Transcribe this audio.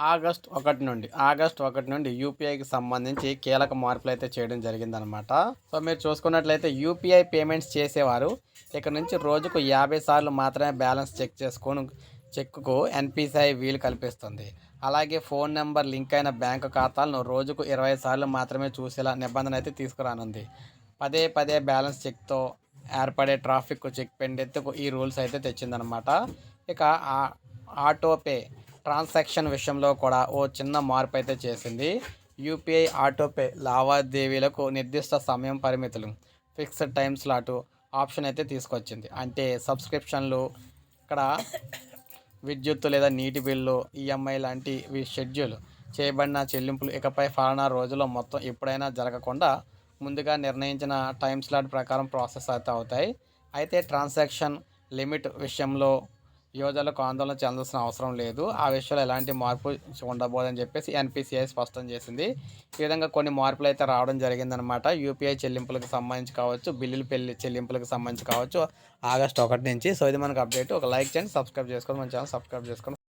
August ఒకటి నుండి August ఒకటి నుండి యూపీఐకి సంబంధించి కీలక మార్పులు అయితే చేయడం జరిగిందనమాట సో మీరు చూసుకున్నట్లయితే యూపీఐ పేమెంట్స్ చేసేవారు. ఇక్కడ నుంచి రోజుకు యాభై సార్లు మాత్రమే బ్యాలెన్స్ చెక్ చేసుకొని చెక్కు ఎన్పిసిఐ వీలు కల్పిస్తుంది. అలాగే ఫోన్ నెంబర్ లింక్ అయిన బ్యాంకు ఖాతాలను రోజుకు ఇరవై సార్లు మాత్రమే చూసేలా నిబంధన అయితే తీసుకురానుంది. పదే పదే బ్యాలెన్స్ చెక్తో ఏర్పడే ట్రాఫిక్ చెక్ పెండెత్తుకు ఈ రూల్స్ అయితే తెచ్చిందనమాట ఇక ఆ- ఆటోపే ట్రాన్సాక్షన్ విషయంలో కూడా ఓ చిన్న మార్పు అయితే చేసింది. యూపీఐ ఆటోపే లావాదేవీలకు నిర్దిష్ట సమయం పరిమితులు ఫిక్స్డ్ టైం స్లాటు ఆప్షన్ అయితే తీసుకొచ్చింది. అంటే సబ్స్క్రిప్షన్లు ఇక్కడ విద్యుత్తు లేదా నీటి బిల్లు ఈఎంఐ లాంటివి షెడ్యూల్ చేయబడిన చెల్లింపులు. ఇకపై ఫలానా రోజుల్లో మొత్తం ఎప్పుడైనా జరగకుండా ముందుగా నిర్ణయించిన టైం స్లాట్ ప్రకారం ప్రాసెస్ అయితే అవుతాయి. అయితే ట్రాన్సాక్షన్ లిమిట్ విషయంలో యువజనులకు ఆందోళన చెందాల్సిన అవసరం లేదు. ఆ విషయంలో ఎలాంటి మార్పు ఉండబోదని చెప్పేసి ఎన్పిసిఐ స్పష్టం చేసింది. ఈ విధంగా కొన్ని మార్పులు అయితే రావడం జరిగిందనమాట యూపీఐ చెల్లింపులకు సంబంధించి కావచ్చు బిల్లులు పెళ్ళి చెల్లింపులకు సంబంధించి కావచ్చు ఆగస్ట్ ఒకటి నుంచి. సో ఇది మనకు అప్డేట్. ఒక లైక్ చేయండి సబ్స్క్రైబ్ చేసుకోండి మన ఛానల్ సబ్స్క్రైబ్ చేసుకోండి.